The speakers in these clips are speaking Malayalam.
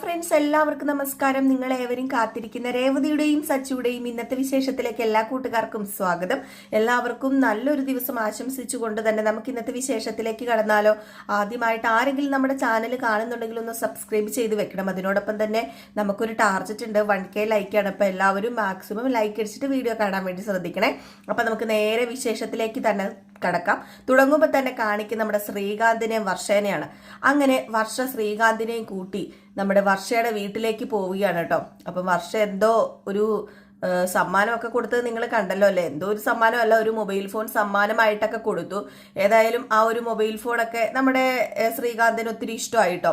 ഫ്രണ്ട്സ് എല്ലാവർക്കും നമസ്കാരം. നിങ്ങൾ ഏവരും കാത്തിരിക്കുന്ന രേവതിയുടെയും സച്ചിയുടെയും ഇന്നത്തെ വിശേഷത്തിലേക്ക് എല്ലാ കൂട്ടുകാർക്കും സ്വാഗതം. എല്ലാവർക്കും നല്ലൊരു ദിവസം ആശംസിച്ചുകൊണ്ട് തന്നെ നമുക്ക് ഇന്നത്തെ വിശേഷത്തിലേക്ക് കടന്നാലോ. ആദ്യമായിട്ട് ആരെങ്കിലും നമ്മുടെ ചാനൽ കാണുന്നുണ്ടെങ്കിൽ ഒന്ന് സബ്സ്ക്രൈബ് ചെയ്ത് വെക്കണം. അതിനോടൊപ്പം തന്നെ നമുക്കൊരു ടാർജറ്റ് ഉണ്ട്. വൺ കെ ലൈക്കാണ് അപ്പോൾ എല്ലാവരും മാക്സിമം ലൈക്ക് അടിച്ചിട്ട് വീഡിയോ കാണാൻ വേണ്ടി ശ്രദ്ധിക്കണേ. അപ്പോൾ നമുക്ക് നേരെ വിശേഷത്തിലേക്ക് തന്നെ കടക്കാം. തുടങ്ങുമ്പോൾ തന്നെ കാണിക്കുന്ന നമ്മുടെ ശ്രീകാന്തിനെയും വർഷേനെയാണ്. അങ്ങനെ വർഷ ശ്രീകാന്തിനെയും കൂട്ടി നമ്മുടെ വർഷയുടെ വീട്ടിലേക്ക് പോവുകയാണ് കേട്ടോ. അപ്പം വർഷ എന്തോ ഒരു സമ്മാനമൊക്കെ കൊടുത്തത് നിങ്ങൾ കണ്ടല്ലോ അല്ലേ? എന്തോ ഒരു സമ്മാനമല്ല ഒരു മൊബൈൽ ഫോൺ സമ്മാനമായിട്ടൊക്കെ കൊടുത്തു. ഏതായാലും ആ ഒരു മൊബൈൽ ഫോണൊക്കെ നമ്മുടെ ശ്രീകാന്തിന് ഒത്തിരി ഇഷ്ടമായിട്ടോ.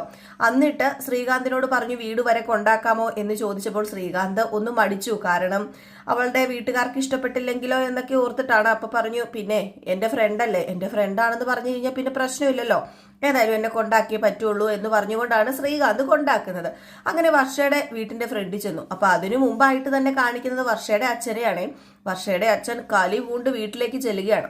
എന്നിട്ട് ശ്രീകാന്തിനോട് പറഞ്ഞു വീട് വരെ കൊണ്ടാക്കാമോ? എന്ന് ചോദിച്ചപ്പോൾ ശ്രീകാന്ത് ഒന്ന് മടിച്ചു. കാരണം അവളുടെ വീട്ടുകാർക്ക് ഇഷ്ടപ്പെട്ടില്ലെങ്കിലോ എന്നൊക്കെ ഓർത്തിട്ടാണ് അപ്പൊ പറഞ്ഞു പിന്നെ എന്റെ ഫ്രണ്ട് അല്ലേ? എന്റെ ഫ്രണ്ടാണെന്ന് പറഞ്ഞു കഴിഞ്ഞാൽ പിന്നെ പ്രശ്നമില്ലല്ലോ. ഏതായാലും എന്നെ കൊണ്ടാക്കിയേ പറ്റുള്ളൂ എന്ന് പറഞ്ഞുകൊണ്ടാണ് ശ്രീകാന്ത് കൊണ്ടാക്കുന്നത്. അങ്ങനെ വർഷയുടെ വീട്ടിന്റെ ഫ്രണ്ട് ചെന്നു. അപ്പൊ അതിനു മുമ്പായിട്ട് തന്നെ കാണിക്കുന്നത് വർഷയുടെ അച്ഛനെയാണ്. വർഷയുടെ അച്ഛൻ കലി പൂണ്ട് വീട്ടിലേക്ക് ചെല്ലുകയാണ്.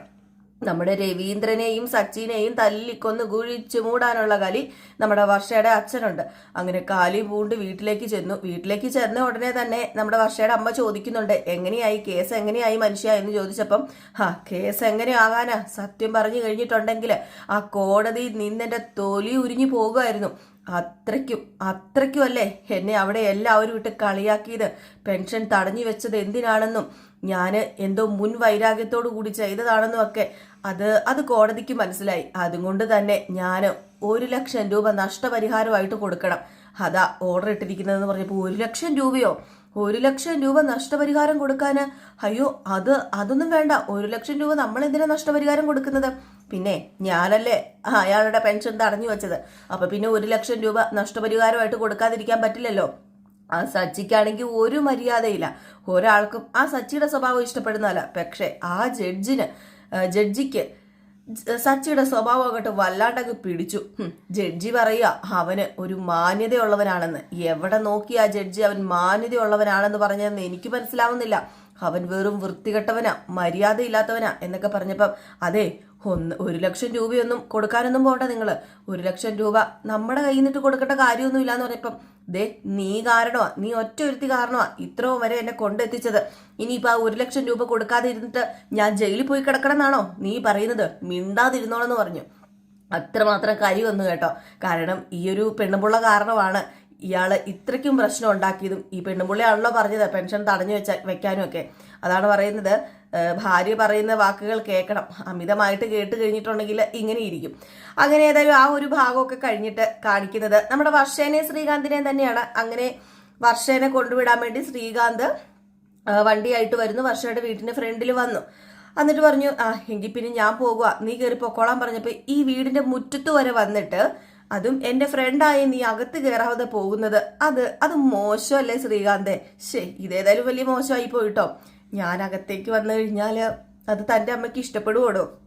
നമ്മുടെ രവീന്ദ്രനെയും സച്ചിനെയും തല്ലിക്കൊന്ന് കുഴിച്ചു മൂടാനുള്ള കലി നമ്മുടെ വർഷയുടെ അച്ഛനുണ്ട്. അങ്ങനെ കാലി പൂണ്ട് വീട്ടിലേക്ക് ചെന്നു. വീട്ടിലേക്ക് ചെന്ന ഉടനെ തന്നെ നമ്മുടെ വർഷയുടെ അമ്മ ചോദിക്കുന്നുണ്ട് എങ്ങനെയായി? കേസ് എങ്ങനെയായി മനുഷ്യ? എന്ന് ചോദിച്ചപ്പം ആ കേസ് എങ്ങനെയാകാനാ സത്യം പറഞ്ഞു കഴിഞ്ഞിട്ടുണ്ടെങ്കിൽ ആ കോടതി നിന്നെന്റെ തൊലി ഉരിഞ്ഞു പോകുമായിരുന്നു. അത്രയ്ക്കും അത്രയ്ക്കും അല്ലേ എന്നെ അവിടെ എല്ലാവരും ഇട്ട് കളിയാക്കിയത്? പെൻഷൻ തടഞ്ഞു വെച്ചത് എന്തിനാണെന്നും ഞാൻ എന്തോ മുൻ വൈരാഗ്യത്തോടു കൂടി ചെയ്തതാണെന്നും ഒക്കെ അത് അത് കോടതിക്ക് മനസ്സിലായി. അതുകൊണ്ട് തന്നെ ഞാൻ ഒരു ലക്ഷം രൂപ നഷ്ടപരിഹാരമായിട്ട് കൊടുക്കണം. അതാ ഓർഡർ ഇട്ടിരിക്കുന്നതെന്ന് പറഞ്ഞപ്പോൾ ഒരു ലക്ഷം രൂപയോ? ഒരു ലക്ഷം രൂപ നഷ്ടപരിഹാരം കൊടുക്കാന്? അയ്യോ അത് അതൊന്നും വേണ്ട. ഒരു ലക്ഷം രൂപ നമ്മൾ എന്തിനാ നഷ്ടപരിഹാരം കൊടുക്കുന്നത്? പിന്നെ ഞാനല്ലേ അയാളുടെ പെൻഷൻ തടഞ്ഞു വെച്ചത്. അപ്പൊ പിന്നെ ഒരു ലക്ഷം രൂപ നഷ്ടപരിഹാരമായിട്ട് കൊടുക്കാതിരിക്കാൻ പറ്റില്ലല്ലോ? ആ സച്ചിക്കാണെങ്കിൽ ഒരു മര്യാദയില്ല. ഒരാൾക്കും ആ സച്ചിയുടെ സ്വഭാവം ഇഷ്ടപ്പെടുന്നതല്ല. പക്ഷെ ആ ജഡ്ജിന് ജഡ്ജിക്ക് സച്ചിയുടെ സ്വഭാവം അങ്ങോട്ട് വല്ലാണ്ടങ്ങ് പിടിച്ചു. ജഡ്ജി പറയുക അവന് ഒരു മാന്യതയുള്ളവനാണെന്ന്. എവിടെ നോക്കി ആ ജഡ്ജി അവൻ മാന്യതയുള്ളവനാണെന്ന് പറഞ്ഞതെന്ന് എനിക്ക് മനസ്സിലാവുന്നില്ല. അവൻ വെറും വൃത്തികെട്ടവനാ മര്യാദയില്ലാത്തവനാ എന്നൊക്കെ പറഞ്ഞപ്പം അതെ ഒന്ന് ഒരു ലക്ഷം രൂപയൊന്നും കൊടുക്കാനൊന്നും പോകണ്ട നിങ്ങൾ ഒരു ലക്ഷം രൂപ നമ്മുടെ കയ്യിൽ നിന്നിട്ട് കൊടുക്കേണ്ട കാര്യമൊന്നും ഇല്ലാന്ന് പറഞ്ഞപ്പം ദേ നീ കാരണമാ നീ ഒറ്റ ഒരുത്തി കാരണമാ ഇത്രയും വരെ എന്നെ കൊണ്ടെത്തിച്ചത്. ഇനിയിപ്പോൾ ആ ഒരു ലക്ഷം രൂപ കൊടുക്കാതെ ഇരുന്നിട്ട് ഞാൻ ജയിലിൽ പോയി കിടക്കണം എന്നാണോ നീ പറയുന്നത്? മിണ്ടാതിരുന്നോളെന്ന് പറഞ്ഞു. അത്രമാത്രം കരി വന്നു കേട്ടോ. കാരണം ഈ ഒരു പെണ്ണുമ്പുള്ള കാരണമാണ് ഇയാൾ ഇത്രയ്ക്കും പ്രശ്നം ഉണ്ടാക്കിയതും ഈ പെണ്ണുമ്പുള്ളിയാണല്ലോ പറഞ്ഞത്. പെൻഷൻ തടഞ്ഞു വെച്ച വെക്കാനും ഒക്കെ. അതാണ് പറയുന്നത്. ഭാര്യ പറയുന്ന വാക്കുകൾ കേൾക്കണം. അമിതമായിട്ട് കേട്ട് കഴിഞ്ഞിട്ടുണ്ടെങ്കിൽ ഇങ്ങനെ ഇരിക്കും അങ്ങനെ ഏതായാലും ആ ഒരു ഭാഗമൊക്കെ കഴിഞ്ഞിട്ട് കാണിക്കുന്നത് നമ്മുടെ വർഷേനെ ശ്രീകാന്തിനെ തന്നെയാണ്. അങ്ങനെ വർഷേനെ കൊണ്ടുവിടാൻ വേണ്ടി ശ്രീകാന്ത് വണ്ടിയായിട്ട് വരുന്നു. വർഷയുടെ വീടിന്റെ ഫ്രണ്ടിൽ വന്നു. എന്നിട്ട് പറഞ്ഞു ആ എങ്കിൽ പിന്നെ ഞാൻ പോകുക നീ കയറി പൊക്കോളാൻ പറഞ്ഞപ്പോൾ ഈ വീടിന്റെ മുറ്റത്ത് വരെ വന്നിട്ട് അതും എന്റെ ഫ്രണ്ടായി നീ അകത്ത് കയറാതെ പോകുന്നത്. അത് അത് മോശമല്ലേ ശ്രീകാന്തേ? ശേ ഇതേതായാലും വലിയ മോശമായി പോയിട്ടോ. ഞാൻ അകത്തേക്ക് വന്നു കഴിഞ്ഞാൽ അത് തന്റെ അമ്മയ്ക്ക് ഇഷ്ടപ്പെടുവോടോ?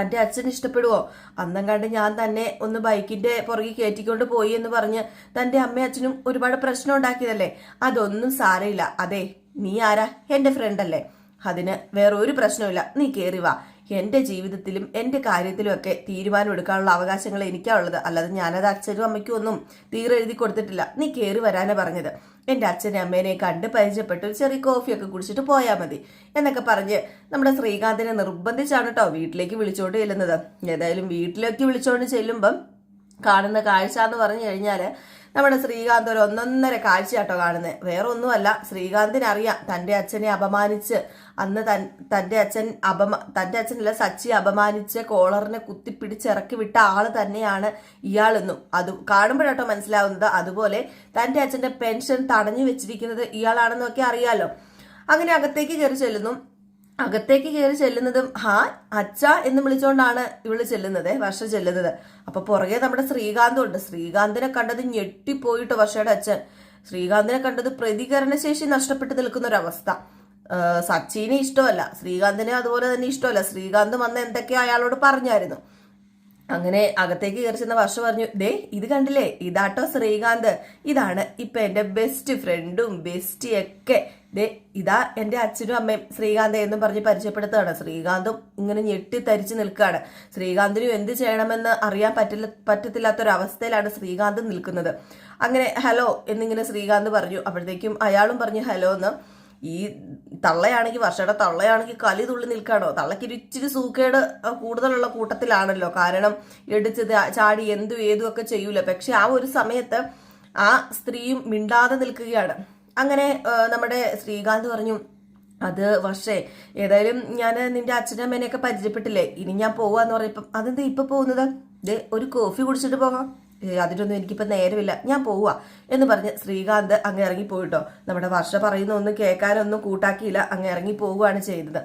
തന്റെ അച്ഛൻ ഇഷ്ടപ്പെടുവോ? അന്നം കണ്ട് ഞാൻ തന്നെ ഒന്ന് ബൈക്കിന്റെ പുറകെ കയറ്റിക്കൊണ്ട് പോയി എന്ന് പറഞ്ഞ് തന്റെ അമ്മയും അച്ഛനും ഒരുപാട് പ്രശ്നം ഉണ്ടാക്കിയതല്ലേ? അതൊന്നും സാരമില്ല. അതെ നീ ആരാ? എന്റെ ഫ്രണ്ട് അല്ലേ? അതിന് വേറെ ഒരു പ്രശ്നമില്ല നീ കേറി വാ. എന്റെ ജീവിതത്തിലും എന്റെ കാര്യത്തിലും ഒക്കെ തീരുമാനം എടുക്കാനുള്ള അവകാശങ്ങൾ എനിക്കാണുള്ളത് അല്ലാതെ ഞാനത് അച്ഛനും അമ്മയ്ക്കും ഒന്നും തീരെ എഴുതി കൊടുത്തിട്ടില്ല. നീ കയറി വരാനാണ് പറഞ്ഞത്. എന്റെ അച്ഛനെ അമ്മേനെ കണ്ട് പരിചയപ്പെട്ട് ഒരു ചെറിയ കോഫിയൊക്കെ കുടിച്ചിട്ട് പോയാൽ മതി എന്നൊക്കെ പറഞ്ഞ് നമ്മുടെ ശ്രീകാന്തിനെ നിർബന്ധിച്ചാണ് കേട്ടോ വീട്ടിലേക്ക് വിളിച്ചോണ്ട് ചെല്ലുന്നത്. ഏതായാലും വീട്ടിലേക്ക് വിളിച്ചോണ്ട് ചെല്ലുമ്പം കാണുന്ന കാഴ്ച എന്ന് പറഞ്ഞു കഴിഞ്ഞാൽ നമ്മുടെ ശ്രീകാന്ത് ഒരു ഒന്നൊന്നര കാഴ്ച കേട്ടോ കാണുന്നത് വേറെ ഒന്നുമല്ല ശ്രീകാന്തിന് അറിയാം തന്റെ അച്ഛനെ അപമാനിച്ച്. അന്ന് തൻ തന്റെ അച്ഛൻ അപമ തന്റെ അച്ഛനല്ല സച്ചി അപമാനിച്ച് കോളറിനെ കുത്തിപ്പിടിച്ച് ഇറക്കി വിട്ട ആൾ തന്നെയാണ് ഇയാളെന്നും. അത് കാണുമ്പോഴാട്ടോ മനസ്സിലാവുന്നത്. അതുപോലെ തന്റെ അച്ഛന്റെ പെൻഷൻ തടഞ്ഞു വെച്ചിരിക്കുന്നത് ഇയാളാണെന്നൊക്കെ അറിയാലോ. അങ്ങനെ അകത്തേക്ക് കയറി ചെല്ലുന്നു. അകത്തേക്ക് കയറി ചെല്ലുന്നതും ഹാ അച്ഛ എന്ന് വിളിച്ചുകൊണ്ടാണ് ഇവൾ ചെല്ലുന്നത് വർഷ ചെല്ലുന്നത്. അപ്പൊ പുറകെ നമ്മുടെ ശ്രീകാന്തുണ്ട്. ശ്രീകാന്തിനെ കണ്ടത് ഞെട്ടിപ്പോയിട്ട് വർഷയുടെ അച്ഛൻ. ശ്രീകാന്തിനെ കണ്ടത് പ്രതികരണശേഷി നഷ്ടപ്പെട്ട് നിൽക്കുന്ന ഒരവസ്ഥ സച്ചിനെ ഇഷ്ടമല്ല. ശ്രീകാന്തിനെ അതുപോലെ തന്നെ ഇഷ്ടമല്ല. ശ്രീകാന്ത് വന്ന് എന്തൊക്കെയോ അയാളോട് പറഞ്ഞായിരുന്നു. അങ്ങനെ അകത്തേക്ക് കയറി ചെന്ന വർഷ പറഞ്ഞു ദേ ഇത് കണ്ടില്ലേ? ഇതാട്ടോ ശ്രീകാന്ത്. ഇതാണ് ഇപ്പൊ എന്റെ ബെസ്റ്റ് ഫ്രണ്ടും ബെസ്റ്റിയൊക്കെ ദേ ഇതാ എന്റെ അച്ഛനും അമ്മയും ശ്രീകാന്ത് എന്നും പറഞ്ഞ് പരിചയപ്പെടുത്തുകയാണ്. ശ്രീകാന്തും ഇങ്ങനെ ഞെട്ടി തരിച്ചു നിൽക്കുകയാണ്. ശ്രീകാന്തിനും എന്ത് ചെയ്യണമെന്ന് അറിയാൻ പറ്റില്ല പറ്റത്തില്ലാത്തൊരവസ്ഥയിലാണ് ശ്രീകാന്ത് നിൽക്കുന്നത്. അങ്ങനെ ഹലോ എന്നിങ്ങനെ ശ്രീകാന്ത് പറഞ്ഞു. അപ്പോഴത്തേക്കും അയാളും പറഞ്ഞു ഹലോ എന്ന്. ഈ തള്ളയാണെങ്കിൽ വർഷയുടെ തള്ളയാണെങ്കിൽ കലി തുള്ളി നിൽക്കാണോ തള്ളയ്ക്ക് ഒരു ഇച്ചിരി സൂക്കേട് കൂടുതലുള്ള കൂട്ടത്തിലാണല്ലോ. കാരണം എടുത്ത് ചാടി എന്തും ഏതും ഒക്കെ ചെയ്യൂല. പക്ഷെ ആ ഒരു സമയത്ത് ആ സ്ത്രീയും മിണ്ടാതെ നിൽക്കുകയാണ്. അങ്ങനെ നമ്മുടെ ശ്രീകാന്ത് പറഞ്ഞു അത് വർഷേ ഏതായാലും ഞാൻ നിന്റെ അച്ഛനമ്മേനെയൊക്കെ പരിചയപ്പെട്ടില്ലേ? ഇനി ഞാൻ പോവാന്ന് പറഞ്ഞപ്പം അതെന്താ ഇപ്പൊ പോകുന്നത്? ദേ ഒരു കോഫി കുടിച്ചിട്ട് പോകാം. ഏ, അതിനൊന്നും എനിക്കിപ്പോൾ നേരമില്ല. ഞാൻ പോവാ എന്ന് പറഞ്ഞ് ശ്രീകാന്ത് അങ്ങ് ഇറങ്ങി പോയിട്ടോ. നമ്മുടെ വർഷ പറയുന്ന ഒന്നും കേൾക്കാനൊന്നും കൂട്ടാക്കിയില്ല. അങ്ങ് ഇറങ്ങി പോവുകയാണ് ചെയ്തത്.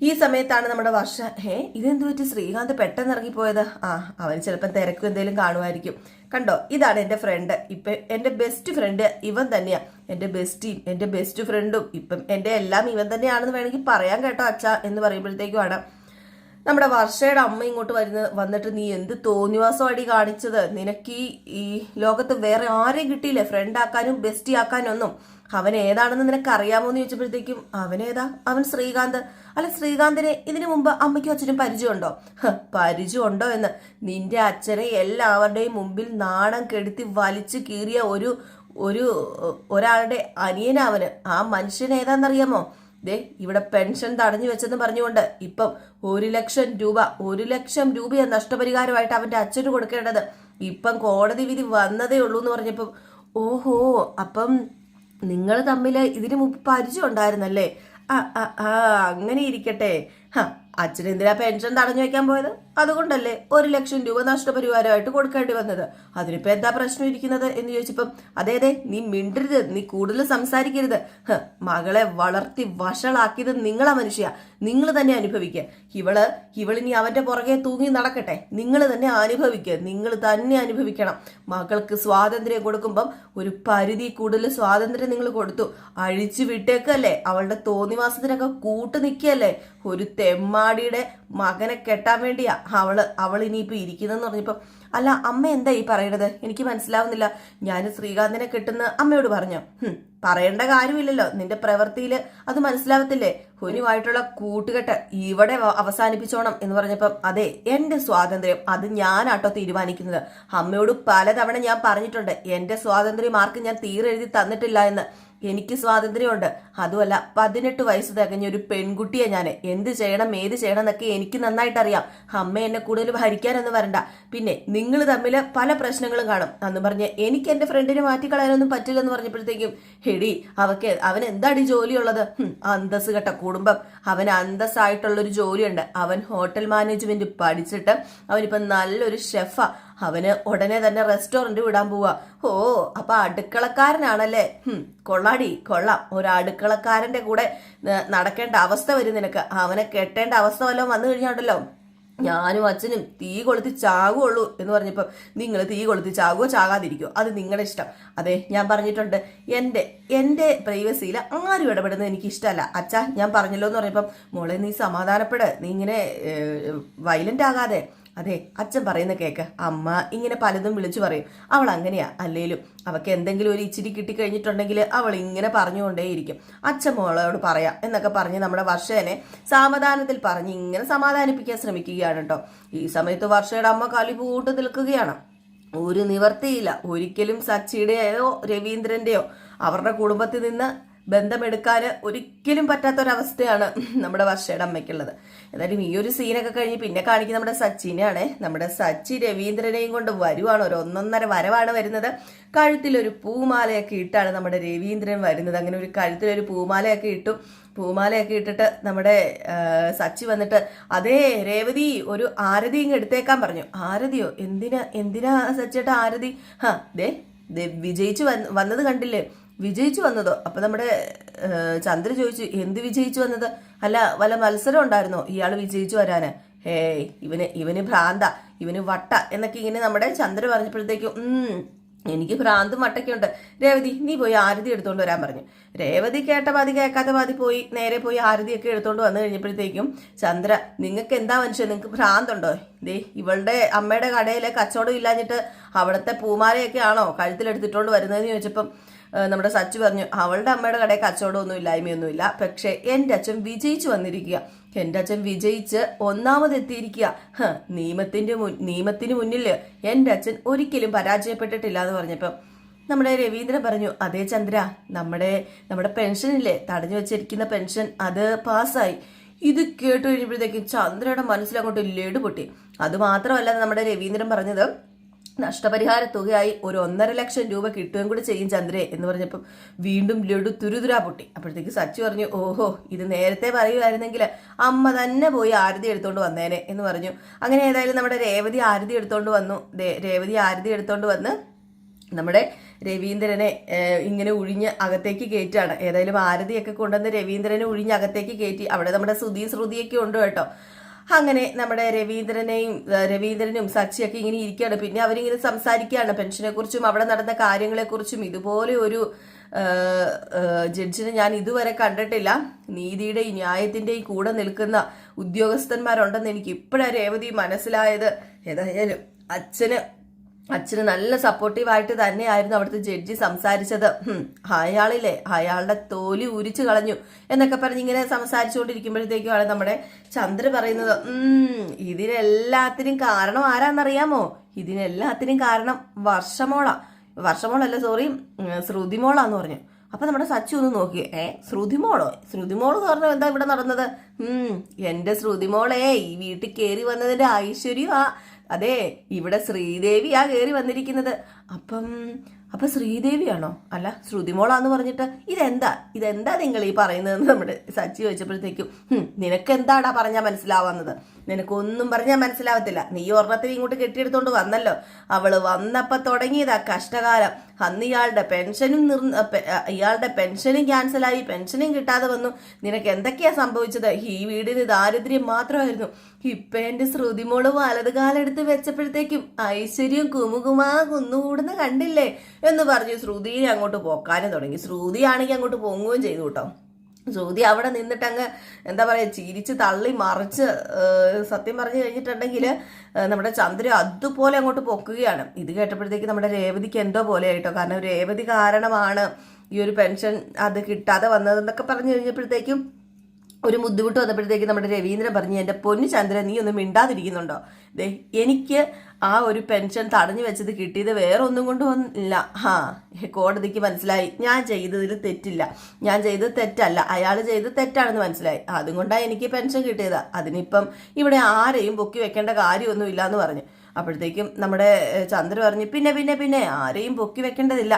ഈ സമയത്താണ് നമ്മുടെ വർഷ ഹേ ഇതെന്ത് പറ്റി? ശ്രീകാന്ത് പെട്ടെന്ന് ഇറങ്ങിപ്പോയത് ആ അവന് ചിലപ്പോൾ തിരക്കും എന്തെങ്കിലും കാണുമായിരിക്കും. കണ്ടോ? ഇതാണ് എന്റെ ഫ്രണ്ട് ഇപ്പം എന്റെ ബെസ്റ്റ് ഫ്രണ്ട് ഇവൻ തന്നെയാണ് എന്റെ ബെസ്റ്റിയും എന്റെ ബെസ്റ്റ് ഫ്രണ്ടും ഇപ്പം എന്റെ എല്ലാം ഇവൻ തന്നെയാണെന്ന് വേണമെങ്കിൽ പറയാൻ കേട്ടോ അച്ഛ എന്ന് പറയുമ്പോഴത്തേക്കുമാണ് നമ്മുടെ വർഷയുടെ അമ്മ ഇങ്ങോട്ട് വരുന്ന വന്നിട്ട് നീ എന്ത് തോന്നിവാസം അടി കാണിച്ചത്? നിനക്ക് ഈ ലോകത്ത് വേറെ ആരെയും കിട്ടിയില്ലേ? ഫ്രണ്ട് ആക്കാനും ബെസ്റ്റി ആക്കാനൊന്നും. അവൻ ഏതാണെന്ന് നിനക്ക് അറിയാമോ എന്ന് ചോദിച്ചപ്പോഴത്തേക്കും അവനേതാ അവൻ ശ്രീകാന്ത്. അല്ല ശ്രീകാന്തിനെ ഇതിനു മുമ്പ് അമ്മയ്ക്കും അച്ഛനും പരിചയമുണ്ടോ? പരിചയമുണ്ടോ എന്ന്. നിന്റെ അച്ഛനെ എല്ലാവരുടെയും മുമ്പിൽ നാണം കെടുത്തി വലിച്ചു കീറിയ ഒരു ഒരു ഒരാളുടെ അനിയനവന് ആ മനുഷ്യൻ ഏതാണെന്നറിയാമോ? ദേ ഇവിടെ പെൻഷൻ തടഞ്ഞു വെച്ചെന്ന് പറഞ്ഞുകൊണ്ട് ഇപ്പം ഒരു ലക്ഷം രൂപ ഒരു ലക്ഷം രൂപയാണ് നഷ്ടപരിഹാരമായിട്ട് അവന്റെ അച്ഛന് കൊടുക്കേണ്ടത്. ഇപ്പം കോടതി വിധി വന്നതേ ഉള്ളൂ എന്ന് പറഞ്ഞപ്പം ഓഹോ അപ്പം നിങ്ങൾ തമ്മിൽ ഇതിനു മുമ്പ് പരിചയം ഉണ്ടായിരുന്നല്ലേ ആ ആ ആ അങ്ങനെ ഇരിക്കട്ടെ. ഹ അച്ഛൻ എന്തിനാ പെൻഷൻ തടഞ്ഞു വെക്കാൻ പോയത്? അതുകൊണ്ടല്ലേ ഒരു ലക്ഷം രൂപ നഷ്ടപരിഹാരമായിട്ട് കൊടുക്കേണ്ടി വന്നത്. അതിനിപ്പോ എന്താ പ്രശ്നം ഇരിക്കുന്നത് എന്ന് ചോദിച്ചപ്പം അതെ അതെ നീ മിണ്ടരുത് നീ കൂടുതൽ സംസാരിക്കരുത്. മകളെ വളർത്തി വഷളാക്കിയത് നിങ്ങളാ മനുഷ്യ. നിങ്ങൾ തന്നെ അനുഭവിക്കുക ഇവൾ ഇവളിനി അവന്റെ പുറകെ തൂങ്ങി നടക്കട്ടെ. നിങ്ങൾ തന്നെ അനുഭവിക്കുക നിങ്ങൾ തന്നെ അനുഭവിക്കണം. മകൾക്ക് സ്വാതന്ത്ര്യം കൊടുക്കുമ്പം ഒരു പരിധി കൂടുതൽ സ്വാതന്ത്ര്യം നിങ്ങൾ കൊടുത്തു. അഴിച്ചു വിട്ടേക്കല്ലേ. അവളുടെ തോന്നിവാസത്തിനൊക്കെ കൂട്ടു നിൽക്കുകയല്ലേ ഒരു തെമ്മാടിയുടെ മകനെ കെട്ടാൻ വേണ്ടിയാ അവൾ അവൾ ഇനിയിപ്പോ ഇരിക്കുന്നെന്ന് പറഞ്ഞപ്പോ അല്ല അമ്മ എന്താ ഈ പറയണത്? എനിക്ക് മനസ്സിലാവുന്നില്ല. ഞാൻ ശ്രീകാന്തിനെ കെട്ടുന്ന അമ്മയോട് പറഞ്ഞു. പറയേണ്ട കാര്യമില്ലല്ലോ. നിന്റെ പ്രവൃത്തിയിൽ അത് മനസ്സിലാവത്തില്ലേ? ഹുനുമായിട്ടുള്ള കൂട്ടുകെട്ട് ഇവിടെ അവസാനിപ്പിച്ചോണം. എന്ന് പറഞ്ഞപ്പം അതെ എന്റെ സ്വാതന്ത്ര്യം. അത് ഞാനാട്ടോ തീരുമാനിക്കുന്നത്. അമ്മയോട് പലതവണ ഞാൻ പറഞ്ഞിട്ടുണ്ട്. എന്റെ സ്വാതന്ത്ര്യം ആർക്കും ഞാൻ തീരെഴുതി തന്നിട്ടില്ല എന്ന്. എനിക്ക് സ്വാതന്ത്ര്യമുണ്ട്. അതുമല്ല പതിനെട്ട് വയസ്സ് തികഞ്ഞ ഒരു പെൺകുട്ടിയെ ഞാൻ എന്ത് ചെയ്യണം ഏത് ചെയ്യണം എന്നൊക്കെ എനിക്ക് നന്നായിട്ട് അറിയാം അമ്മ എന്നെ കൂടുതൽ ഭരിക്കാനൊന്നും വരണ്ട. പിന്നെ നിങ്ങൾ തമ്മിൽ പല പ്രശ്നങ്ങളും കാണും. അന്ന് പറഞ്ഞ് എനിക്ക് എന്റെ ഫ്രണ്ടിനെ മാറ്റിക്കളയാനൊന്നും പറ്റില്ലെന്ന് പറഞ്ഞപ്പോഴത്തേക്കും ഹെടി അവക്ക് അവൻ എന്താണ് ജോലിയുള്ളത്? അന്തസ് കേട്ട കുടുംബം. അവൻ അന്തസ്സായിട്ടുള്ളൊരു ജോലിയുണ്ട്. അവൻ ഹോട്ടൽ മാനേജ്മെന്റ് പഠിച്ചിട്ട് അവനിപ്പം നല്ലൊരു ഷെഫാ. അവന് ഉടനെ തന്നെ റെസ്റ്റോറന്റ് വിടാൻ പോവാ. ഓ അപ്പൊ അടുക്കളക്കാരനാണല്ലേ? കൊള്ളാടി കൊള്ളാം. ഒരു അടുക്കളക്കാരന്റെ കൂടെ നടക്കേണ്ട അവസ്ഥ വരും നിനക്ക്. അവനെ കെട്ടേണ്ട അവസ്ഥ വല്ലതും വന്നു കഴിഞ്ഞാണ്ടല്ലോ. ഞാനും അച്ഛനും തീ കൊളുത്തി ചാകുള്ളൂ എന്ന് പറഞ്ഞപ്പോൾ നിങ്ങൾ തീ കൊളുത്തി ചാകുവോ ചാകാതിരിക്കോ അത് നിങ്ങളുടെ ഇഷ്ടം. അതെ ഞാൻ പറഞ്ഞിട്ടുണ്ട്. എന്റെ എന്റെ പ്രൈവസിയിൽ ആരും ഇടപെടുന്നത് എനിക്ക് ഇഷ്ടമല്ല അച്ഛാ ഞാൻ പറഞ്ഞല്ലോ എന്ന് പറഞ്ഞപ്പം മോളെ നീ സമാധാനപ്പെട്. നീ ഇങ്ങനെ വയലന്റ് ആകാതെ. അതെ അച്ഛൻ പറയുന്ന കേക്ക്. അമ്മ ഇങ്ങനെ പലതും വിളിച്ചു പറയും. അവൾ അങ്ങനെയാ അല്ലേലും അവക്ക് എന്തെങ്കിലും ഒരു ഇച്ചിരി കിട്ടിക്കഴിഞ്ഞിട്ടുണ്ടെങ്കിൽ അവൾ ഇങ്ങനെ പറഞ്ഞുകൊണ്ടേയിരിക്കും. അച്ഛൻ മോളോട് പറയാം എന്നൊക്കെ പറഞ്ഞ് നമ്മുടെ വർഷേനെ സമാധാനത്തിൽ പറഞ്ഞ് ഇങ്ങനെ സമാധാനിപ്പിക്കാൻ ശ്രമിക്കുകയാണ് കേട്ടോ. ഈ സമയത്ത് വർഷയുടെ അമ്മ കളി പൂട്ട് നിൽക്കുകയാണ്. ഒരു നിവർത്തിയില്ല. ഒരിക്കലും സച്ചിയുടെയോ രവീന്ദ്രന്റെയോ അവരുടെ കുടുംബത്തിൽ നിന്ന് ബന്ധമെടുക്കാൻ ഒരിക്കലും പറ്റാത്തൊരവസ്ഥയാണ് നമ്മുടെ വർഷയുടെ അമ്മയ്ക്കുള്ളത്. എന്തായാലും ഈ ഒരു സീനൊക്കെ കഴിഞ്ഞ് പിന്നെ കാണിക്കുന്ന നമ്മുടെ സച്ചിനെയാണ് നമ്മുടെ സച്ചി രവീന്ദ്രനെയും കൊണ്ട് വരുവാണ്. ഒരു ഒന്നൊന്നര വരവാണ് വരുന്നത്. കഴുത്തിലൊരു പൂമാലയൊക്കെ ഇട്ടാണ് നമ്മുടെ രവീന്ദ്രൻ വരുന്നത്. അങ്ങനെ ഒരു കഴുത്തിലൊരു പൂമാലയൊക്കെ ഇട്ടു. പൂമാലയൊക്കെ ഇട്ടിട്ട് നമ്മുടെ സച്ചി വന്നിട്ട് അതേ രേവതി ഒരു ആരതി ഇങ്ങ് എടുത്തേക്കാൻ പറഞ്ഞു. ആരതിയോ? എന്തിനാ എന്തിനാ സച്ചിയുടെ ആരതി? ഹാ ദേ വിജയിച്ചു വന്നത് കണ്ടില്ലേ? വിജയിച്ചു വന്നതോ. അപ്പൊ നമ്മുടെ ചന്ദ്ര ചോദിച്ചു എന്ത് വിജയിച്ചു വന്നത്? അല്ല വല്ല മത്സരം ഉണ്ടായിരുന്നോ? ഇയാൾ വിജയിച്ചു വരാന്. ഹേയ് ഇവന് ഇവന് ഭ്രാന്ത ഇവന് വട്ട എന്നൊക്കെ ഇങ്ങനെ നമ്മുടെ ചന്ദ്ര പറഞ്ഞപ്പോഴത്തേക്കും എനിക്ക് ഭ്രാന്തും മട്ടയ്ക്കുണ്ട് രേവതി നീ പോയി ആരതി എടുത്തോണ്ട് വരാൻ പറഞ്ഞു. രേവതി കേട്ട പാതി കേൾക്കാത്ത പാതി പോയി നേരെ പോയി ആരതിയൊക്കെ എടുത്തോണ്ട് വന്നു കഴിഞ്ഞപ്പോഴത്തേക്കും ചന്ദ്ര നിങ്ങൾക്ക് എന്താ മനുഷ്യൻ നിങ്ങൾക്ക് ഭ്രാന്തുണ്ടോ? ദേ ഇവളുടെ അമ്മയുടെ കടയിലെ കച്ചവടം ഇല്ലാഞ്ഞിട്ട് അവിടുത്തെ പൂമാലയൊക്കെ ആണോ കഴുത്തിലെടുത്തിട്ടോണ്ട് വരുന്നതെന്ന് ചോദിച്ചപ്പം നമ്മുടെ സച്ചു പറഞ്ഞു അവളുടെ അമ്മയുടെ കടയിൽ കച്ചവടമൊന്നും ഇല്ലായ്മയൊന്നുമില്ല. പക്ഷേ എന്റെ അച്ഛൻ വിജയിച്ചു വന്നിരിക്കുക. എന്റെ അച്ഛൻ വിജയിച്ച് ഒന്നാമതെത്തിയിരിക്കുക. നിയമത്തിന്റെ നിയമത്തിന് മുന്നിൽ എന്റെ അച്ഛൻ ഒരിക്കലും പരാജയപ്പെട്ടിട്ടില്ല എന്ന് പറഞ്ഞപ്പം നമ്മുടെ രവീന്ദ്രൻ പറഞ്ഞു അതേ ചന്ദ്ര നമ്മുടെ നമ്മുടെ പെൻഷനില്ലേ? തടഞ്ഞു വെച്ചിരിക്കുന്ന പെൻഷൻ അത് പാസ്സായി. ഇത് കേട്ട് കഴിഞ്ഞപ്പോഴത്തേക്കും ചന്ദ്രയുടെ മനസ്സിലങ്ങോട്ട് ലഡു പൊട്ടി. അത് മാത്രമല്ല നമ്മുടെ രവീന്ദ്രൻ പറഞ്ഞത് നഷ്ടപരിഹാര തുകയായി ഒരു ഒന്നര ലക്ഷം രൂപ കിട്ടുകയും കൂടി ചെയ്യും ചന്ദ്രേ എന്ന് പറഞ്ഞപ്പം വീണ്ടും ലഡു തുരുതുരാ പൊട്ടി. അപ്പോഴത്തേക്ക് സച്ചി പറഞ്ഞു ഓഹോ ഇത് നേരത്തെ പറയുമായിരുന്നെങ്കിൽ അമ്മ തന്നെ പോയി ആരതി എടുത്തോണ്ട് വന്നേനെ എന്ന് പറഞ്ഞു. അങ്ങനെ ഏതായാലും നമ്മുടെ രേവതി ആരതി എടുത്തോണ്ട് വന്നു. രേവതി ആരതി എടുത്തോണ്ട് വന്ന് നമ്മുടെ രവീന്ദ്രനെ ഇങ്ങനെ ഉഴിഞ്ഞ് അകത്തേക്ക് കയറ്റാണ് ഏതായാലും ആരതിയൊക്കെ കൊണ്ടുവന്ന് രവീന്ദ്രനെ ഉഴിഞ്ഞ് അകത്തേക്ക് കയറ്റി അവിടെ നമ്മുടെ ശ്രുതി ശ്രുതിയൊക്കെ ഉണ്ട് കേട്ടോ. അങ്ങനെ നമ്മുടെ രവീന്ദ്രനെയും രവീന്ദ്രനും സച്ചിയൊക്കെ ഇങ്ങനെ ഇരിക്കുകയാണ്. പിന്നെ അവരിങ്ങനെ സംസാരിക്കുകയാണ് പെൻഷനെ കുറിച്ചും അവിടെ നടന്ന കാര്യങ്ങളെക്കുറിച്ചും. ഇതുപോലെ ഒരു ജഡ്ജിനെ ഞാൻ ഇതുവരെ കണ്ടിട്ടില്ല. നീതിയുടെയും ന്യായത്തിന്റെയും കൂടെ നിൽക്കുന്ന ഉദ്യോഗസ്ഥന്മാരുണ്ടെന്ന് എനിക്ക് ഇപ്പോഴാണ് രേവതി മനസ്സിലായത്. ഏതായാലും അച്ഛന് അച്ഛന് നല്ല സപ്പോർട്ടീവായിട്ട് തന്നെയായിരുന്നു അവിടുത്തെ ജഡ്ജി സംസാരിച്ചത്. അയാളില്ലേ? അയാളുടെ തോലി ഉരിച്ചു കളഞ്ഞു എന്നൊക്കെ പറഞ്ഞ് ഇങ്ങനെ സംസാരിച്ചുകൊണ്ടിരിക്കുമ്പോഴത്തേക്കുമാണ് നമ്മുടെ ചന്ദ്ര പറയുന്നത് ഇതിനെല്ലാത്തിനും കാരണം ആരാന്നറിയാമോ? ഇതിനെല്ലാത്തിനും കാരണം വർഷമോള. വർഷമോളല്ല സോറി ശ്രുതിമോളാന്ന് പറഞ്ഞു. അപ്പൊ നമ്മുടെ സച്ചു ഒന്ന് നോക്കി ഏ ശ്രുതിമോളോ? ശ്രുതിമോൾ പറഞ്ഞാൽ എന്താ ഇവിടെ നടന്നത്? എന്റെ ശ്രുതിമോളെ ഈ വീട്ടിൽ കയറി വന്നതിന്റെ ഐശ്വര്യമാ. അതെ ഇവിടെ ശ്രീദേവിയാ കയറി വന്നിരിക്കുന്നത്. അപ്പം അപ്പൊ ശ്രീദേവിയാണോ? അല്ല ശ്രുതിമോളാന്ന് പറഞ്ഞിട്ട് ഇതെന്താ? ഇതെന്താ നിങ്ങൾ ഈ പറയുന്നതെന്ന് നമ്മുടെ സച്ചി ചോദിച്ചപ്പോഴത്തേക്കും നിനക്ക് എന്താടാ പറഞ്ഞാൽ മനസ്സിലാവുന്നത് നിനക്കൊന്നും പറഞ്ഞാൽ മനസ്സിലാവത്തില്ല. നീ ഒരെണ്ണത്തിന് ഇങ്ങോട്ട് കെട്ടിയെടുത്തോണ്ട് വന്നല്ലോ. അവൾ വന്നപ്പോ തുടങ്ങിയതാ കഷ്ടകാലം. അന്ന് ഇയാളുടെ പെൻഷനും നിർ- ഇയാളുടെ പെൻഷനും ക്യാൻസലായി പെൻഷനും കിട്ടാതെ വന്നു. നിനക്ക് എന്തൊക്കെയാ സംഭവിച്ചത്? ഈ വീടിന് ദാരിദ്ര്യം മാത്രമായിരുന്നു. ഇപ്പൊ എന്റെ ശ്രുതിമോൾ വലത് കാലെടുത്ത് വെച്ചപ്പോഴത്തേക്കും ഐശ്വര്യം കുമുകുമാ കുന്നുകൂടുന്ന കണ്ടില്ലേ? എന്ന് പറഞ്ഞു. ശ്രുതിയെ അങ്ങോട്ട് പോക്കാനും തുടങ്ങി. ശ്രുതിയാണെങ്കിൽ അങ്ങോട്ട് പൊങ്ങുകയും ചെയ്തു കേട്ടോ. ശ്രുതി അവിടെ നിന്നിട്ട് അങ്ങ് എന്താ പറയാ ചിരിച്ച് തള്ളി മറിച്ച് സത്യം പറഞ്ഞു കഴിഞ്ഞിട്ടുണ്ടെങ്കിൽ നമ്മുടെ ചന്ദ്ര അതുപോലെ അങ്ങോട്ട് പൊക്കുകയാണ്. ഇത് കേട്ടപ്പോഴത്തേക്ക് നമ്മുടെ രേവതിക്ക് എന്തോ പോലെ ആയിട്ടോ കാരണം രേവതി കാരണമാണ് ഈ ഒരു പെൻഷൻ അത് കിട്ടാതെ വന്നതെന്നൊക്കെ പറഞ്ഞു കഴിഞ്ഞപ്പോഴത്തേക്കും ഒരു ബുദ്ധിമുട്ട് വന്നപ്പോഴത്തേക്ക് നമ്മുടെ രവീന്ദ്രൻ പറഞ്ഞു എന്റെ പൊന്നു ചന്ദ്രൻ നീ ഒന്നും മിണ്ടാതിരിക്കുന്നുണ്ടോ? ദേ എനിക്ക് ആ ഒരു പെൻഷൻ തടഞ്ഞു വെച്ചത് കിട്ടിയത് വേറെ ഒന്നും കൊണ്ട് വന്നില്ല. ഹാ കോടതിക്ക് മനസ്സിലായി. ഞാൻ ചെയ്തതിൽ തെറ്റില്ല. ഞാൻ ചെയ്തത് തെറ്റല്ല. അയാൾ ചെയ്തത് തെറ്റാണെന്ന് മനസ്സിലായി. അതുകൊണ്ടാണ് എനിക്ക് പെൻഷൻ കിട്ടിയത്. അതിനിപ്പം ഇവിടെ ആരെയും പൊക്കി വെക്കേണ്ട കാര്യമൊന്നുമില്ല എന്ന് പറഞ്ഞു. അപ്പോഴത്തേക്കും നമ്മുടെ ചന്ദ്ര പറഞ്ഞു പിന്നെ പിന്നെ പിന്നെ ആരെയും പൊക്കി വെക്കേണ്ടതില്ല.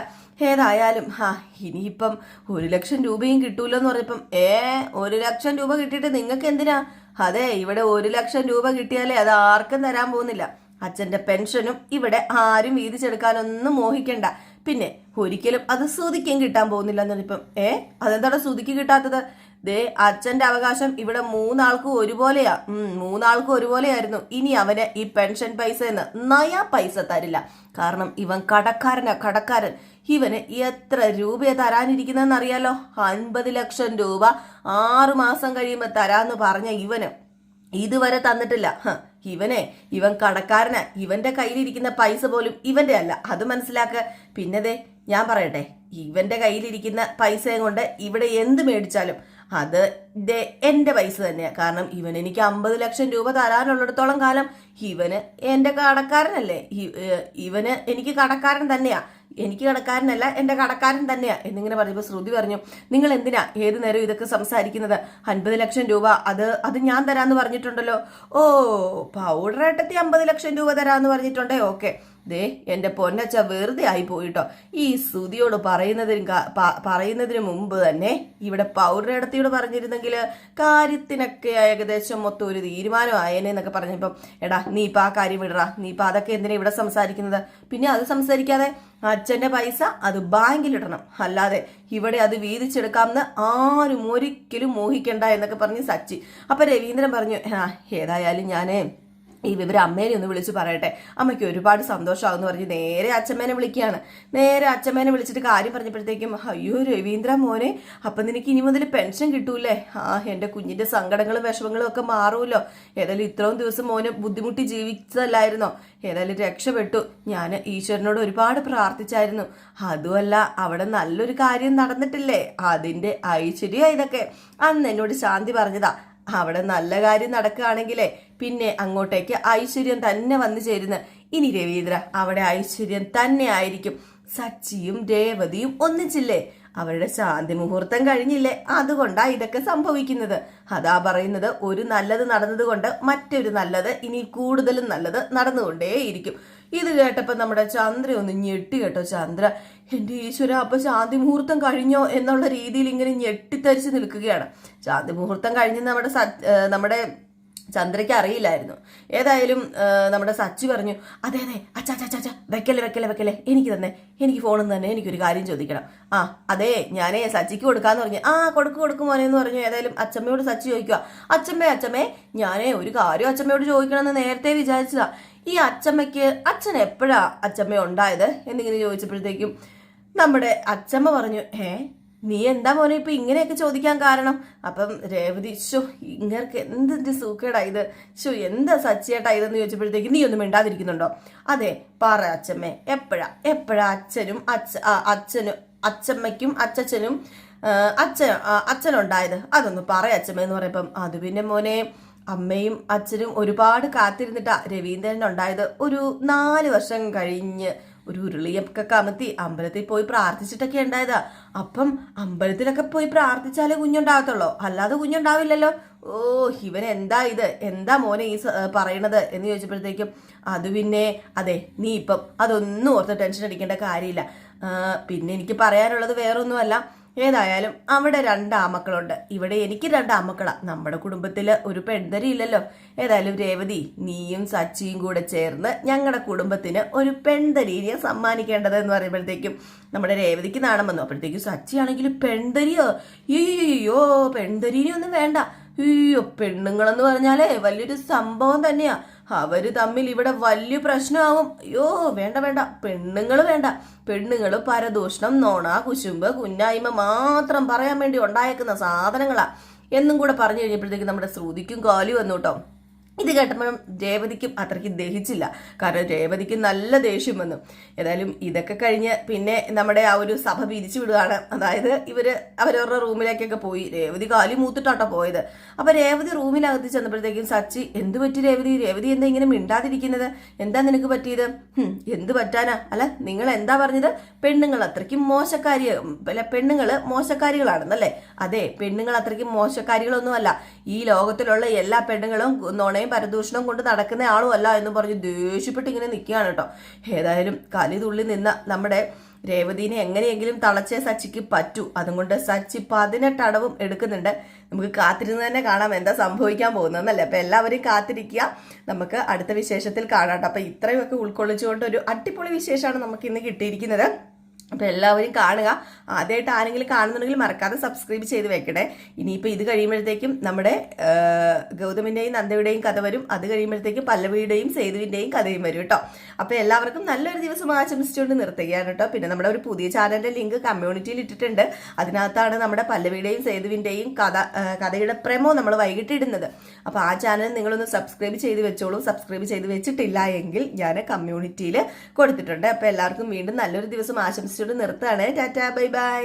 ഏതായാലും ഹാ ഇനിയിപ്പം ഒരു ലക്ഷം രൂപയും കിട്ടൂലോ എന്ന് പറഞ്ഞപ്പം ഏ ഒരു ലക്ഷം രൂപ കിട്ടിയിട്ട് നിങ്ങൾക്ക് എന്തിനാ? അതെ ഇവിടെ ഒരു ലക്ഷം രൂപ കിട്ടിയാലേ അത് ആർക്കും തരാൻ പോകുന്നില്ല. അച്ഛന്റെ പെൻഷനും ഇവിടെ ആരും വീതിച്ചെടുക്കാനൊന്നും മോഹിക്കണ്ട. പിന്നെ ഒരിക്കലും അത് സുതിക്കും കിട്ടാൻ പോകുന്നില്ല എന്ന് പറഞ്ഞപ്പം ഏ അതെന്താണ് സുതിക്ക് കിട്ടാത്തത്? ദേ അച്ഛന്റെ അവകാശം ഇവിടെ മൂന്നാൾക്കും ഒരുപോലെയാ. മൂന്നാൾക്കും ഒരുപോലെയായിരുന്നു. ഇനി അവന് ഈ പെൻഷൻ പൈസ എന്ന് നയാ പൈസ തരില്ല. കാരണം ഇവൻ കടക്കാരനാ കടക്കാരൻ. ഇവന് എത്ര രൂപയെ തരാനിരിക്കുന്നതെന്ന് അറിയാലോ അൻപത് ലക്ഷം രൂപ ആറു മാസം കഴിയുമ്പോൾ തരാന്ന് പറഞ്ഞ ഇവന് ഇതുവരെ തന്നിട്ടില്ല. ഇവനെ ഇവൻ കടക്കാരന്. ഇവന്റെ കയ്യിലിരിക്കുന്ന പൈസ പോലും ഇവന്റെ അല്ല. അത് മനസ്സിലാക്ക. പിന്നെ ദേ ഞാൻ പറയട്ടെ. ഇവന്റെ കയ്യിലിരിക്കുന്ന പൈസയും കൊണ്ട് ഇവിടെ എന്ത് മേടിച്ചാലും അത് എന്റെ പൈസ തന്നെയാണ് കാരണം ഇവൻ എനിക്ക് അമ്പത് ലക്ഷം രൂപ തരാനുള്ളിടത്തോളം കാലം ഇവന് എന്റെ കടക്കാരനല്ലേ. ഇവന് എനിക്ക് കടക്കാരൻ തന്നെയാ. എനിക്ക് കടക്കാരനല്ല എന്റെ കടക്കാരൻ തന്നെയാ. എന്നിങ്ങനെ പറഞ്ഞപ്പോൾ ശ്രുതി പറഞ്ഞു നിങ്ങൾ എന്തിനാ ഏത് നേരം ഇതൊക്കെ സംസാരിക്കുന്നത്? അൻപത് ലക്ഷം രൂപ അത് അത് ഞാൻ തരാന്ന് പറഞ്ഞിട്ടുണ്ടല്ലോ. ഓ പൗഡർ ഏട്ടത്തി അമ്പത് ലക്ഷം രൂപ തരാന്ന് പറഞ്ഞിട്ടുണ്ടേ ഓക്കെ. ദേ എന്റെ പൊന്നച്ച വെറുതെ ആയി പോയിട്ടോ ഈ ശ്രുതിയോട് പറയുന്നതിന് പറയുന്നതിന് മുമ്പ് തന്നെ ഇവിടെ പൗരടത്തിയോട് പറഞ്ഞിരുന്നെങ്കിൽ കാര്യത്തിനൊക്കെ ഏകദേശം മൊത്തം ഒരു തീരുമാനം ആയേനെ എന്നൊക്കെ പറഞ്ഞപ്പം എടാ നീ ഇപ്പൊ ആ കാര്യം വിടറാ. നീ ഇപ്പൊ അതൊക്കെ എന്തിനാ ഇവിടെ സംസാരിക്കുന്നത്? പിന്നെ അത് സംസാരിക്കാതെ അച്ഛന്റെ പൈസ അത് ബാങ്കിലിടണം അല്ലാതെ ഇവിടെ അത് വീതിച്ചെടുക്കാമെന്ന് ആരും ഒരിക്കലും മോഹിക്കണ്ട എന്നൊക്കെ പറഞ്ഞ് സച്ചി. അപ്പൊ രവീന്ദ്രൻ പറഞ്ഞു ഏതായാലും ഞാനേ ഈ വിവരം അമ്മേനെ ഒന്ന് വിളിച്ച് പറയട്ടെ. അമ്മയ്ക്ക് ഒരുപാട് സന്തോഷമാകുമെന്ന് പറഞ്ഞ് നേരെ അച്ഛമ്മേനെ വിളിക്കുകയാണ്. നേരെ അച്ഛമ്മേനെ വിളിച്ചിട്ട് കാര്യം പറഞ്ഞപ്പോഴത്തേക്കും അയ്യോ രവീന്ദ്ര മോനെ അപ്പം നിനക്ക് ഇനി മുതൽ പെൻഷൻ കിട്ടൂല്ലേ? ആ എന്റെ കുഞ്ഞിന്റെ സങ്കടങ്ങളും വിഷമങ്ങളും ഒക്കെ മാറുമല്ലോ ഏതായാലും ഇത്രയും ദിവസം മോനെ ബുദ്ധിമുട്ടി ജീവിച്ചതല്ലായിരുന്നോ? ഏതായാലും രക്ഷപ്പെട്ടു. ഞാൻ ഈശ്വരനോട് ഒരുപാട് പ്രാർത്ഥിച്ചായിരുന്നു. അതുമല്ല അവിടെ നല്ലൊരു കാര്യം നടന്നിട്ടില്ലേ? അതിന്റെ ഐശ്വര്യ ഇതൊക്കെ. അന്ന് എന്നോട് ശാന്തി പറഞ്ഞതാ അവിടെ നല്ല കാര്യം നടക്കുകയാണെങ്കിലേ പിന്നെ അങ്ങോട്ടേക്ക് ഐശ്വര്യം തന്നെ വന്നു ചേരുന്ന. ഇനി രവീന്ദ്ര അവിടെ ഐശ്വര്യം തന്നെ ആയിരിക്കും. സച്ചിയും രേവതിയും ഒന്നിച്ചില്ലേ? അവരുടെ ശാന്തി മുഹൂർത്തം കഴിഞ്ഞില്ലേ? അതുകൊണ്ടാ ഇതൊക്കെ സംഭവിക്കുന്നത്. അതാ പറയുന്നത് ഒരു നല്ലത് നടന്നതുകൊണ്ട് മറ്റൊരു നല്ലത് ഇനി കൂടുതലും നല്ലത് നടന്നുകൊണ്ടേയിരിക്കും. ഇത് കേട്ടപ്പോൾ നമ്മുടെ ചന്ദ്ര ഒന്ന് ഞെട്ടി കേട്ടോ ചന്ദ്ര. എന്റെ ഈശ്വര അപ്പൊ ശാന്തി മുഹൂർത്തം കഴിഞ്ഞോ എന്നുള്ള രീതിയിൽ ഇങ്ങനെ ഞെട്ടിത്തരിച്ച് നിൽക്കുകയാണ്. ശാന്തി മുഹൂർത്തം കഴിഞ്ഞ് നമ്മുടെ നമ്മുടെ ചന്ദ്രയ്ക്ക് അറിയില്ലായിരുന്നു. ഏതായാലും നമ്മുടെ സച്ചു പറഞ്ഞു അതെ അതെ അച്ഛാ അച്ഛാ അച്ഛാ വെക്കല്ലേ വെക്കല്ലേ വെക്കല്ലേ എനിക്ക് തന്നെ എനിക്ക് ഫോണിൽ തന്നെ എനിക്കൊരു കാര്യം ചോദിക്കണം. ആ അതെ ഞാനേ സച്ചിക്ക് കൊടുക്കാന്ന് പറഞ്ഞു. ആ കൊടുക്കും കൊടുക്കും മോനെ എന്ന് പറഞ്ഞു. ഏതായാലും അച്ഛമ്മയോട് സച്ചി ചോദിക്കുക അച്ഛമ്മേ അച്ഛമ്മേ ഞാനേ ഒരു കാര്യം അച്ഛമ്മയോട് ചോദിക്കണമെന്ന് നേരത്തെ വിചാരിച്ചതാ. ഈ അച്ഛമ്മയ്ക്ക് അച്ഛൻ എപ്പോഴാ അച്ഛമ്മ ഉണ്ടായത്? എന്നിങ്ങനെ ചോദിച്ചപ്പോഴത്തേക്കും നമ്മുടെ അച്ഛമ്മ പറഞ്ഞു ഏ നീ എന്താ മോനെ ഇപ്പൊ ഇങ്ങനെയൊക്കെ ചോദിക്കാൻ കാരണം? അപ്പം രേവതി ഷോ ഇങ്ങർക്ക് എന്തിന്റെ സൂക്കേടാ ഇത്? ഷോ എന്താ സച്ചിയേട്ടാ ഇതെന്ന് ചോദിച്ചപ്പോഴത്തേക്ക് നീ ഒന്നും മിണ്ടാതിരിക്കുന്നുണ്ടോ? അതെ പറ അച്ഛമ്മേ എപ്പോഴാ? എപ്പോഴാ അച്ഛനും അച്ഛ അച്ഛനും അച്ഛമ്മയ്ക്കും അച്ഛനും അച്ഛൻ അച്ഛനുണ്ടായത്? അതൊന്ന് പറ അച്ഛമ്മ എന്ന് പറയുമ്പം. അത് പിന്നെ മോനെ അമ്മയും അച്ഛനും ഒരുപാട് കാത്തിരുന്നിട്ടാ രവീന്ദ്രൻ ഉണ്ടായത് ഒരു നാല് വർഷം കഴിഞ്ഞ് ഒരു ഉരുളിയൊക്കെ കമത്തി അമ്പലത്തിൽ പോയി പ്രാർത്ഥിച്ചിട്ടൊക്കെ ഉണ്ടായതാ. അപ്പം അമ്പലത്തിലൊക്കെ പോയി പ്രാർത്ഥിച്ചാലേ കുഞ്ഞുണ്ടാകത്തുള്ളൂ. അല്ലാതെ കുഞ്ഞുണ്ടാവില്ലല്ലോ. ഓ ഇവൻ എന്താ ഇത്? എന്താ മോനെ ഈ പറയണത്? എന്ന് ചോദിച്ചപ്പോഴത്തേക്കും അത് പിന്നെ അതെ നീ ഇപ്പം അതൊന്നും ഓർത്ത് ടെൻഷൻ അടിക്കേണ്ട കാര്യമില്ല. പിന്നെ എനിക്ക് പറയാനുള്ളത് വേറൊന്നുമല്ല. ഏതായാലും അവിടെ രണ്ട് ആമക്കളുണ്ട്. ഇവിടെ എനിക്ക് രണ്ട് ആമക്കളാ. നമ്മുടെ കുടുംബത്തിൽ ഒരു പെൺതരി ഇല്ലല്ലോ. ഏതായാലും രേവതി നീയും സച്ചിയും കൂടെ ചേർന്ന് ഞങ്ങളുടെ കുടുംബത്തിന് ഒരു പെൺതരീനെ സമ്മാനിക്കേണ്ടത് എന്ന് പറയുമ്പോഴത്തേക്കും നമ്മുടെ രേവതിക്ക് നാണം വന്നു. അപ്പോഴത്തേക്കും സച്ചിയാണെങ്കിൽ പെൺതരിയോ അയ്യോ പെൺതരീനെ ഒന്നും വേണ്ട. അയ്യോ പെണ്ണുങ്ങളെന്ന് പറഞ്ഞാലേ വലിയൊരു സംഭവം തന്നെയാ. അവർ തമ്മിൽ ഇവിടെ വലിയ പ്രശ്നമാവും അയ്യോ വേണ്ട വേണ്ട. പെണ്ണുങ്ങൾ വേണ്ട. പെണ്ണുങ്ങൾ പരദൂഷണം നോണ കുശുമ്പ് കുന്നായ്മ മാത്രം പറയാൻ വേണ്ടി ഉണ്ടായേക്കുന്ന സാധനങ്ങളാ. എന്നും കൂടെ പറഞ്ഞു കഴിഞ്ഞപ്പോഴത്തേക്ക് നമ്മുടെ ശ്രുതിക്കും കാലി വന്നു കേട്ടോ. ഇത് കേട്ടപ്പോഴും രേവതിക്കും അത്രയ്ക്ക് ദഹിച്ചില്ല. കാരണം രേവതിക്ക് നല്ല ദേഷ്യം വന്നു. ഏതായാലും ഇതൊക്കെ കഴിഞ്ഞ് പിന്നെ നമ്മുടെ ആ ഒരു സഭ പിരിച്ചു വിടുകയാണ്. അതായത് ഇവർ അവരവരുടെ റൂമിലേക്കൊക്കെ പോയി. രേവതി കാലി മൂത്തിട്ടാട്ടോ പോയത്. അപ്പൊ രേവതി റൂമിനകത്ത് ചെന്നപ്പോഴത്തേക്കും സച്ചി എന്ത് പറ്റി രേവതി? രേവതി എന്താ ഇങ്ങനെ മിണ്ടാതിരിക്കുന്നത്? എന്താ നിനക്ക് പറ്റിയത്? എന്ത് പറ്റാനാ? അല്ല നിങ്ങൾ എന്താ പറഞ്ഞത്? പെണ്ണുങ്ങൾ അത്രയ്ക്കും മോശക്കാരി അല്ല പെണ്ണുങ്ങൾ മോശക്കാരികളാണെന്നല്ലേ? അതെ പെണ്ണുങ്ങൾ അത്രയ്ക്കും മോശക്കാരികളൊന്നുമല്ല. ഈ ലോകത്തിലുള്ള എല്ലാ പെണ്ണുങ്ങളും നുണയും പരദൂഷണം കൊണ്ട് നടക്കുന്ന ആളും അല്ല എന്ന് പറഞ്ഞ് ദേഷ്യപ്പെട്ട് ഇങ്ങനെ നിൽക്കുകയാണ് കേട്ടോ. ഏതായാലും കലി തുള്ളി നിന്ന നമ്മുടെ രേവതിനെ എങ്ങനെയെങ്കിലും തളച്ചേ സച്ചിക്ക് പറ്റൂ. അതുകൊണ്ട് സച്ചി പതിനെട്ടടവും എടുക്കുന്നുണ്ട്. നമുക്ക് കാത്തിരുന്ന് തന്നെ കാണാം എന്താ സംഭവിക്കാൻ പോകുന്നതെന്നല്ലേ. അപ്പം എല്ലാവരും കാത്തിരിക്കുക. നമുക്ക് അടുത്ത വിശേഷത്തിൽ കാണാം ട്ടോ. ഇത്രയും ഇത്രയുമൊക്കെ ഉൾക്കൊള്ളിച്ചുകൊണ്ട് ഒരു അടിപൊളി വിശേഷമാണ് നമുക്ക് ഇന്ന് കിട്ടിയിരിക്കുന്നത്. അപ്പോൾ എല്ലാവരും കാണുക. ആദ്യമായിട്ട് ആരെങ്കിലും കാണുന്നുണ്ടെങ്കിൽ മറക്കാതെ സബ്സ്ക്രൈബ് ചെയ്ത് വെക്കണേ. ഇനിയിപ്പോൾ ഇത് കഴിയുമ്പോഴത്തേക്കും നമ്മുടെ ഗൗതമിന്റെയും നന്ദയുടെയും കഥ വരും. അത് കഴിയുമ്പോഴത്തേക്കും പല്ലവിയുടെയും സേതുവിന്റെയും കഥയും വരും കേട്ടോ. അപ്പോൾ എല്ലാവർക്കും നല്ലൊരു ദിവസം ആശംസിച്ചുകൊണ്ട് നിർത്തുകയാണ് കേട്ടോ. പിന്നെ നമ്മുടെ ഒരു പുതിയ ചാനലിന്റെ ലിങ്ക് കമ്മ്യൂണിറ്റിയിൽ ഇട്ടിട്ടുണ്ട്. അതിനകത്താണ് നമ്മുടെ പല്ലവിയുടെയും സേതുവിന്റെയും കഥ കഥയുടെ പ്രമോ നമ്മൾ വൈകിട്ടിടുന്നത് അപ്പോൾ ആ ചാനൽ നിങ്ങളൊന്ന് സബ്സ്ക്രൈബ് ചെയ്ത് വെച്ചോളൂ. സബ്സ്ക്രൈബ് ചെയ്ത് വെച്ചിട്ടില്ല എങ്കിൽ ഞാൻ കമ്മ്യൂണിറ്റിയിൽ കൊടുത്തിട്ടുണ്ട്. അപ്പോൾ എല്ലാവർക്കും വീണ്ടും നല്ലൊരു ദിവസം ആശംസിച്ചുകൊണ്ട് നിർത്താണ് ടാറ്റാ ബൈ ബൈ